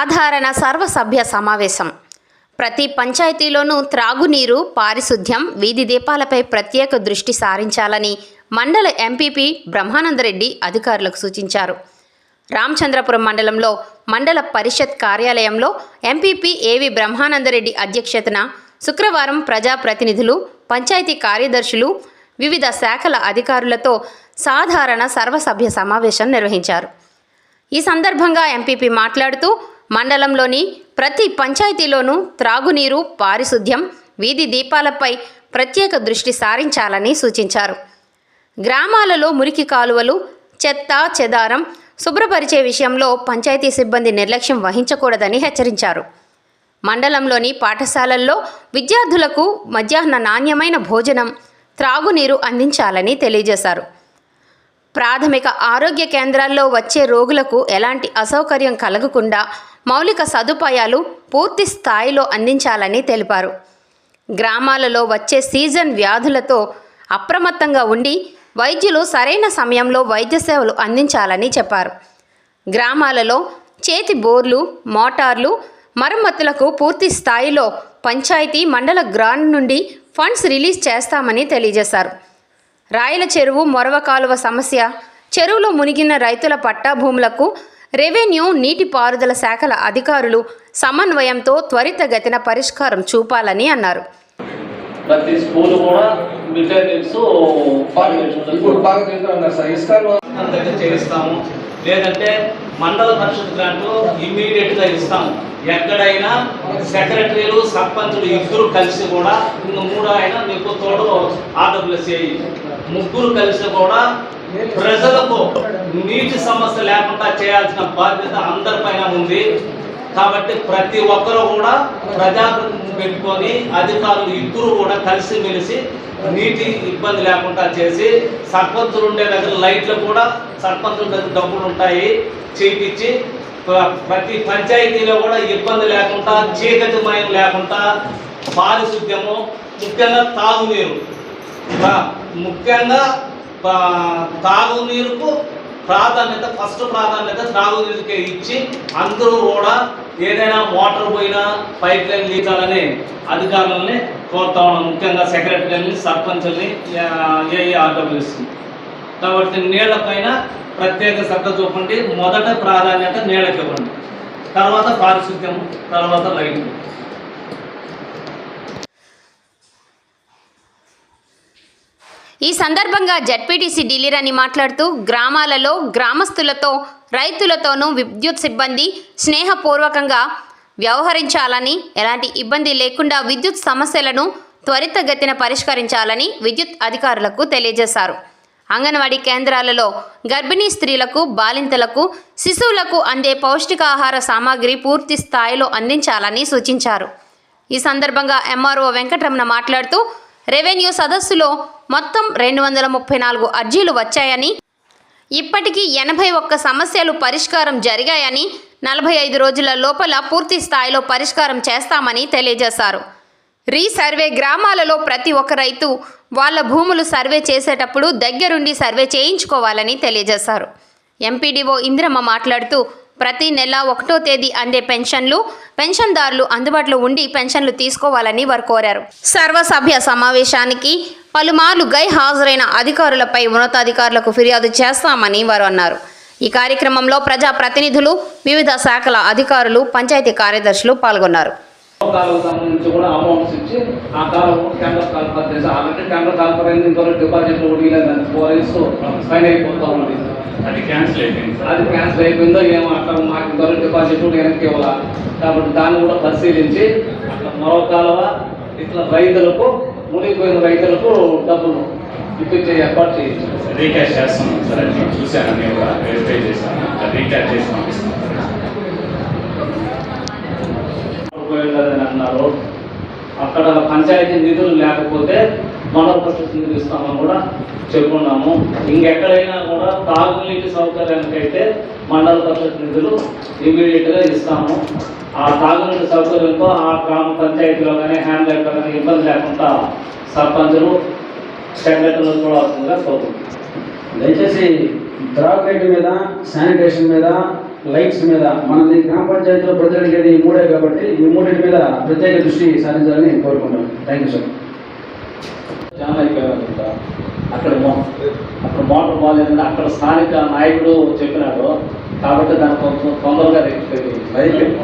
సాధారణ సర్వసభ్య సమావేశం. ప్రతి పంచాయతీలోనూ త్రాగునీరు పారిశుద్ధ్యం వీధి దీపాలపై ప్రత్యేక దృష్టి సారించాలని మండల ఎంపీపీ బ్రహ్మానందరెడ్డి అధికారులకు సూచించారు. రామచంద్రపురం మండలంలో మండల పరిషత్ కార్యాలయంలో ఎంపీపీ ఏవి బ్రహ్మానందరెడ్డి అధ్యక్షతన శుక్రవారం ప్రజాప్రతినిధులు పంచాయతీ కార్యదర్శులు వివిధ శాఖల అధికారులతో సాధారణ సర్వసభ్య సమావేశం నిర్వహించారు. ఈ సందర్భంగా ఎంపీపీ మాట్లాడుతూ మండలంలోని ప్రతి పంచాయతీలోనూ త్రాగునీరు పారిశుద్ధ్యం వీధి దీపాలపై ప్రత్యేక దృష్టి సారించాలని సూచించారు. గ్రామాలలో మురికి కాలువలు చెత్త చెదారం శుభ్రపరిచే విషయంలో పంచాయతీ సిబ్బంది నిర్లక్ష్యం వహించకూడదని హెచ్చరించారు. మండలంలోని పాఠశాలల్లో విద్యార్థులకు మధ్యాహ్న నాణ్యమైన భోజనం త్రాగునీరు అందించాలని తెలియజేశారు. ప్రాథమిక ఆరోగ్య కేంద్రాల్లో వచ్చే రోగులకు ఎలాంటి అసౌకర్యం కలగకుండా మౌలిక సదుపాయాలు పూర్తి స్థాయిలో అందించాలని తెలిపారు. గ్రామాలలో వచ్చే సీజన్ వ్యాధులతో అప్రమత్తంగా ఉండి వైద్యులు సరైన సమయంలో వైద్య సేవలు అందించాలని చెప్పారు. గ్రామాలలో చేతి బోర్లు మోటార్లు మరమ్మతులకు పూర్తి స్థాయిలో పంచాయతీ మండల గ్రాండ్ నుండి ఫండ్స్ రిలీజ్ చేస్తామని తెలియజేశారు. రాయల చెరువు మొరవ కాలువ సమస్య చెరువులో మునిగిన రైతుల పట్టా భూములకు రెవెన్యూ నీటిపారుదల శాఖల అధికారులు సమన్వయంతో త్వరితగతిన పరిష్కారం చూపాలని అన్నారు. ప్రతి స్కూల్ కూడా ఇప్పుడు బాగా సార్. చేయిస్తాము. లేదంటే మండల పరిషత్ గ్రాంట్లు ఇమ్మీడియట్గా ఇస్తాము. ఎక్కడైనా సెక్రటరీలు సర్పంచులు ఇద్దరు కలిసి కూడా ఇంక మూడో అయినా మీకు తోడు ఆర్డబ్ల్యూసీ ముగ్గురు కలిసి కూడా ప్రజలకు నీటి సమస్య లేకుండా చేయాల్సిన బాధ్యత అందరిపైన ఉంది. కాబట్టి ప్రతి ఒక్కరూ కూడా ప్రజాప్రతినిధులు పెట్టుకొని అధికారులు ఇద్దరు కూడా కలిసిమెలిసి నీటి ఇబ్బంది లేకుండా చేసి సర్పంచులు ఉండే దగ్గర లైట్లు కూడా సర్పంచుల దగ్గర డబ్బులు ఉంటాయి చేయించి ప్రతి పంచాయతీలో కూడా ఇబ్బంది లేకుండా చీకటిమయం లేకుండా పారిశుద్ధ్యము ముఖ్యంగా తాగునీరు. ముఖ్యంగా తాగునీరుకు ప్రాధాన్యత ఫస్ట్ ప్రాధాన్యత త్రాగునీరుకే ఇచ్చి అందరూ కూడా ఏదైనా వాటర్ పోయినా పైప్ లైన్ లీకాలని అధికారులని కోరుతా ఉన్నాం. ముఖ్యంగా సెక్రటరీని సర్పంచుల్ని ఏఆర్డబ్ల్యూస్ కాబట్టి నీళ్ళపైన ప్రత్యేక శ్రద్ధ చూపండి. మొదట ప్రాధాన్యత నీళ్ళకి ఇవ్వండి. తర్వాత పారిశుద్ధ్యం తర్వాత లైట్ ఈ సందర్భంగా జడ్పీటీసీ డీలర్ మాట్లాడుతూ గ్రామాలలో గ్రామస్తులతో రైతులతోనూ విద్యుత్ సిబ్బంది స్నేహపూర్వకంగా వ్యవహరించాలని ఎలాంటి ఇబ్బంది లేకుండా విద్యుత్ సమస్యలను త్వరితగతిన పరిష్కరించాలని విద్యుత్ అధికారులకు తెలియజేశారు. అంగన్వాడీ కేంద్రాలలో గర్భిణీ స్త్రీలకు బాలింతలకు శిశువులకు అందే పౌష్టికాహార సామాగ్రి పూర్తి స్థాయిలో అందించాలని సూచించారు. ఈ సందర్భంగా ఎంఆర్ఓ వెంకటరమణ మాట్లాడుతూ రెవెన్యూ సదస్సులో మొత్తం రెండు వందల ముప్పై నాలుగు అర్జీలు వచ్చాయని ఇప్పటికీ ఎనభై ఒక్క సమస్యలు పరిష్కారం జరిగాయని నలభై ఐదు రోజుల లోపల పూర్తి స్థాయిలో పరిష్కారం చేస్తామని తెలియజేశారు. రీసర్వే గ్రామాలలో ప్రతి ఒక్క రైతు వాళ్ళ భూములు సర్వే చేసేటప్పుడు దగ్గరుండి సర్వే చేయించుకోవాలని తెలియజేశారు. ఎంపీడీఓ ఇందిరమ్మ మాట్లాడుతూ ప్రతి నెల ఒకటో తేదీ అందే పెన్షన్లు. పెన్షన్దారులు అందుబాటులో ఉండి పెన్షన్లు తీసుకోవాలని వారు కోరారు. సర్వసభ్య సమావేశానికి పలుమార్లు గై హాజరైన అధికారులపై ఉన్నతాధికారులకు ఫిర్యాదు చేస్తామని వారు అన్నారు. ఈ కార్యక్రమంలో ప్రజా ప్రతినిధులు వివిధ శాఖల అధికారులు పంచాయతీ కార్యదర్శులు పాల్గొన్నారు. కూడా అమౌంట్స్ ఇచ్చి ఆ కాలువ టెండర్ కాల్పర్ చేసి ఆల్రెడీ టెండర్ కాల్పర్ అయింది ఇంతవరకు డిపాజిట్లు ఉడిలేదని ఫోర్ ఇయర్స్ ఫైన్ అయిపోతా ఉంది అది క్యాన్సిల్ అయిపోయింది సార్. అది క్యాన్సిల్ అయిపోయిందో ఏమో అట్లా మాకు ఇంతవరకు డిపాజిట్ వెనక్కి ఇవ్వాలా? కాబట్టి దాన్ని కూడా పరిశీలించి అట్లా మరో కాలువ ఇట్లా రైతులకు మునిగిపోయిన రైతులకు డబ్బులు ఇప్పించే ఏర్పాటు చేయించాం. రీక్యాష్ చేస్తున్నాం సార్ అది నేను చూశాను నేను కూడా వెరిఫై చేశాను అది రీక్యాష్ చేసి పంపిస్తాం ఉపయోగలేదని అన్నారు. అక్కడ పంచాయతీ నిధులు లేకపోతే మండల పరిషత్ నిధులు ఇస్తామని కూడా చెప్పుకున్నాము. ఇంకెక్కడైనా కూడా తాగునీటి సౌకర్యానికి అయితే మండల పరిషత్ నిధులు ఇమీడియట్గా ఇస్తాము. ఆ తాగునీటి సౌకర్యంతో ఆ గ్రామ పంచాయతీలో కానీ హ్యాండ్లైట్లో కానీ ఇబ్బంది లేకుండా సర్పంచులు సెక్రటరీలు చూడాల్సిందిగా కోరుతున్నాం దయచేసి త్రాగునీటి మీద శానిటేషన్ మీద లైట్స్ మీద మనది గ్రామ పంచాయతీలో ప్రజలకి ఈ మూడే కాబట్టి ఈ మూడింటి మీద ప్రత్యేక దృష్టి సాధించాలని కోరుకుంటాం థ్యాంక్ యూ సార్ చాలా అయిపోయారు అక్కడ మో- అక్కడ మోటార్ బాగాలేదని అక్కడ స్థానిక నాయకుడు చెప్పినాడు. కాబట్టి దాన్ని కొంచెం తొందరగా రెక్టిఫై చేయాలి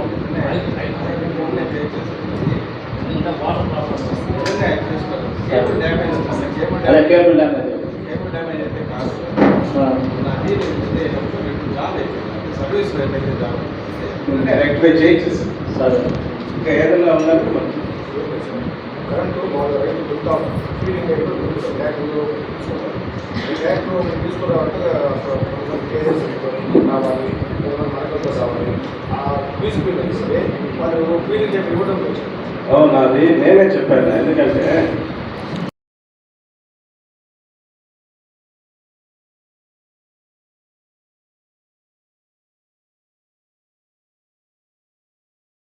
అదే కేబుల్ డ్యామేజ్. రెక్టిఫై చేయొచ్చు సరే ఇంకా ఏదైనా ఉన్నప్పుడు కరెంటు బాగా రైతు చెప్తాం ఫీడింగ్ అయితే ట్యాక్టర్లు ట్యాక్టర్ తీసుకురావాలంటే కేజెస్ రావాలి మనకంతా రావాలి ఆ ఫీజు బిల్ ఇస్తే వాళ్ళు ఫీడింగ్ చెప్పి ఇవ్వడం వచ్చింది అవును? అది నేనే చెప్పాను ఎందుకంటే